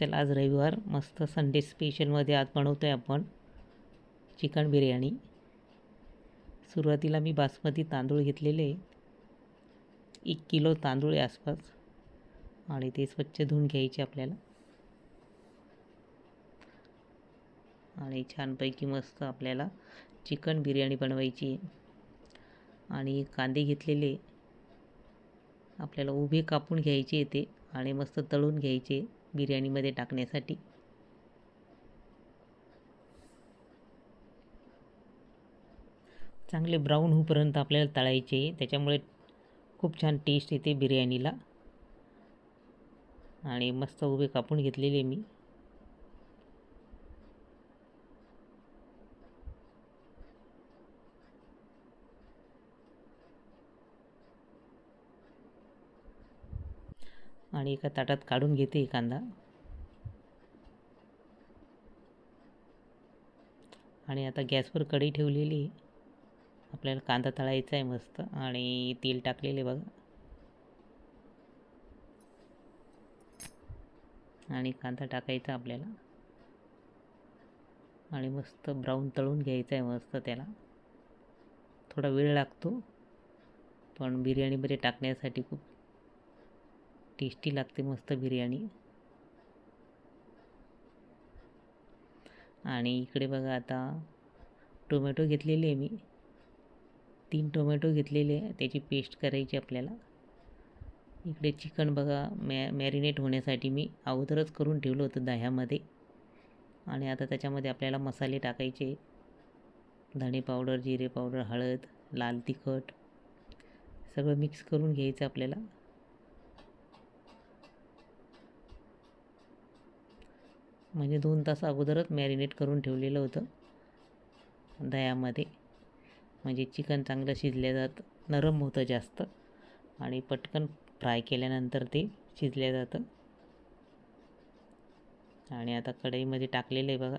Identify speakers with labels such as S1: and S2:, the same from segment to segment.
S1: चला आज रविवार. मस्त संडे स्पेशलमध्ये आज बनवतो आहे आपण चिकन बिर्याणी. सुरुवातीला मी बासमती तांदूळ घेतलेले. एक किलो तांदूळ आहे आसपास. आणि ते स्वच्छ धुवून घ्यायचे आपल्याला. आणि छानपैकी मस्त आपल्याला चिकन बिर्याणी बनवायची आणि कांदे घेतलेले. आपल्याला उभे कापून घ्यायचे ते. आणि मस्त तळून घ्यायचे. बिर्याणीमध्ये टाकण्यासाठी. चांगले ब्राऊन होईपर्यंत आपल्याला तळायचे त्याच्यामुळे खूप छान टेस्ट येते बिर्याणीला. आणि मस्त उभे कापून घेतलेले मी. आणि एका ताटात काढून घेते कांदा. आणि आता गॅसवर कढई ठेवलेली. आपल्याला कांदा तळायचा आहे मस्त. आणि तेल टाकलेले बघा. आणि कांदा टाकायचा आपल्याला. आणि मस्त ब्राऊन तळून घ्यायचा आहे मस्त त्याला. थोडा वेळ लागतो. पण बिर्याणीमध्ये टाकण्यासाठी खूप टेस्टी लागते मस्त बिर्याणी. आणि इकडे बघा आता टोमॅटो घेतलेले आहे मी. तीन टोमॅटो घेतलेले आहे. त्याची पेस्ट करायची आपल्याला. इकडे चिकन बघा मॅ मॅरिनेट होण्यासाठी मी अगोदरच करून ठेवलं होतं दह्यामध्ये. आणि आता त्याच्यामध्ये आपल्याला मसाले टाकायचे धणे पावडर जिरे पावडर हळद लाल तिखट. सगळं मिक्स करून घ्यायचं आपल्याला. म्हणजे दोन तास अगोदरच मॅरिनेट करून ठेवलेलं होतं. दह्यामध्ये. म्हणजे चिकन चांगलं शिजल्या जातं नरम होतं जास्त. आणि पटकन फ्राय केल्यानंतर ते शिजल्या जातं. आणि आता कढईमध्ये टाकलेलं आहे बघा.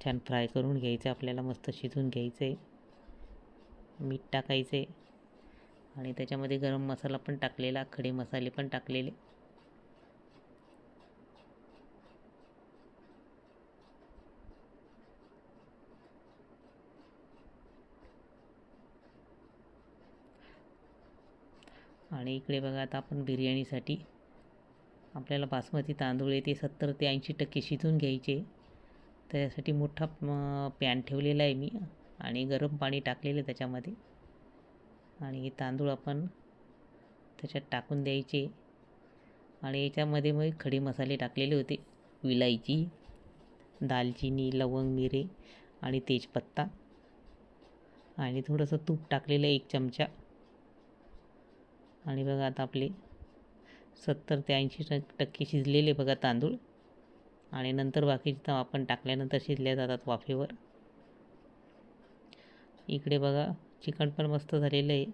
S1: छान फ्राय करून घ्यायचं आपल्याला मस्त शिजून घ्यायचं आहे मीठ टाकायचं आहे आणि त्याच्यामध्ये गरम मसाला पण टाकलेला खडे मसाले पण टाकलेले. आणि इकडे बघा आता आपण बिर्याणीसाठी आपल्याला बासमती तांदूळ आहे ते सत्तर ते ऐंशी टक्के शिजून घ्यायचे. त्याच्यासाठी मोठा पॅन ठेवलेला आहे मी आणि गरम पाणी टाकलेलं आहे त्याच्यामध्ये. आणि हे तांदूळ आपण त्याच्यात टाकून द्यायचे. आणि याच्यामध्ये मग खडे मसाले टाकलेले होते विलायची दालचिनी लवंग मिरे आणि तेजपत्ता. आणि थोडंसं तूप टाकलेलं एक चमचा. आणि बघा आता आपले सत्तर ते ऐंशी टक्के शिजलेले बघा तांदूळ. आणि नंतर बाकीचे आपण टाकल्यानंतर शिजल्या जातात वाफेवर. इकडे बघा चिकन पण मस्त झालेलं आहे.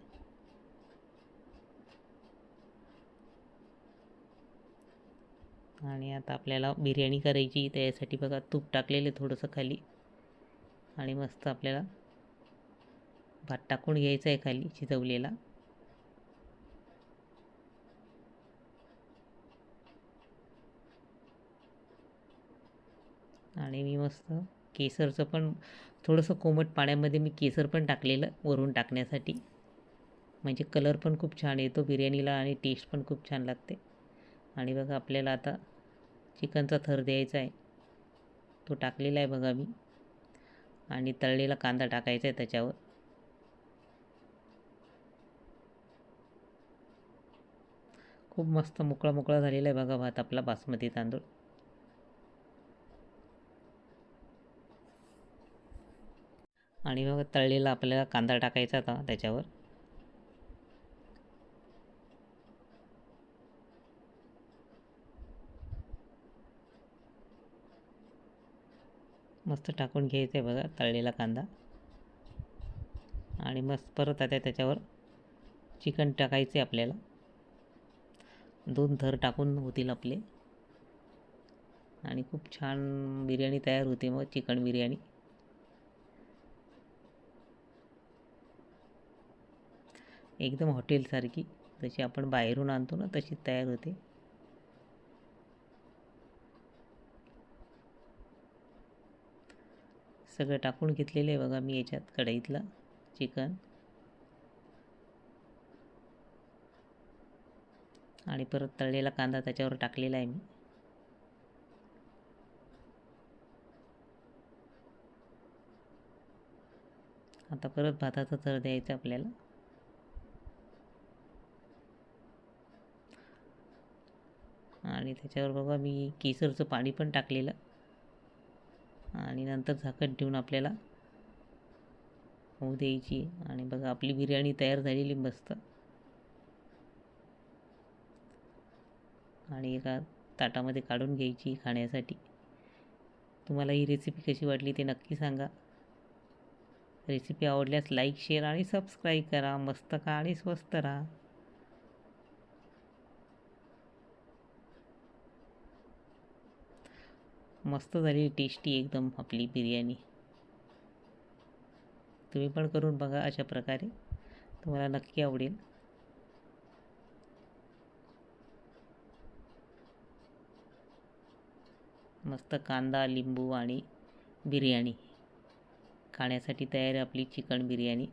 S1: आणि आता आपल्याला बिर्याणी करायची त्यासाठी बघा तूप टाकलेलं थोडंसं खाली. आणि मस्त आपल्याला भात टाकून घ्यायचा आहे खाली शिजवलेला आणि मी मस्त केसरचं पण थोडंसं कोमट पाण्यामध्ये मी केसर पण टाकलेलं वरून टाकण्यासाठी. म्हणजे कलर पण खूप छान येतो बिर्याणीला आणि टेस्ट पण खूप छान लागते. आणि बघा आपल्याला आता चिकनचा थर द्यायचा आहे. तो टाकलेला आहे बघा मी. आणि तळलेला कांदा टाकायचा आहे त्याच्यावर. खूप मस्त मोकळा मोकळा झालेला आहे बघा भात आपला बासमती तांदूळ. आणि मग तळलेला आपल्याला कांदा टाकायचा होता त्याच्यावर. मस्त टाकून घ्यायचं आहे बघा तळलेला कांदा. आणि मस्त परत आता त्याच्यावर चिकन टाकायचे आपल्याला. दोन थर टाकून होतील आपले. आणि खूप छान बिर्याणी तयार होते मग चिकन बिर्याणी. एकदम हॉटेलसारखी. जशी आपण बाहेरून आणतो ना तशी तयार होते. सगळं टाकून घेतलेलं आहे बघा मी याच्यात कढईतला चिकन. आणि परत तळलेला कांदा त्याच्यावर टाकलेला आहे मी. आता परत भाताचा थर द्यायचा आपल्याला. आणि त्याच्यावर बघा मी केसरचं पाणी पण टाकलेलं. आणि नंतर झाकण ठेवून आपल्याला होऊ द्यायची. आणि बघा आपली बिर्याणी तयार झालेली मस्त. आणि एका ताटामध्ये काढून घ्यायची खाण्यासाठी. तुम्हाला ही रेसिपी कशी वाटली ते नक्की सांगा. रेसिपी आवडल्यास लाईक शेअर आणि सबस्क्राईब करा. मस्त खा आणि स्वस्त राहा. मस्त झाली टेस्टी एकदम आपली बिर्याणी. तुम्ही पण करून बघा अशा प्रकारे. तुम्हाला नक्की आवडेल. मस्त कांदा लिंबू आणि बिर्याणी. खाण्यासाठी तयार आहे आपली चिकन बिर्याणी.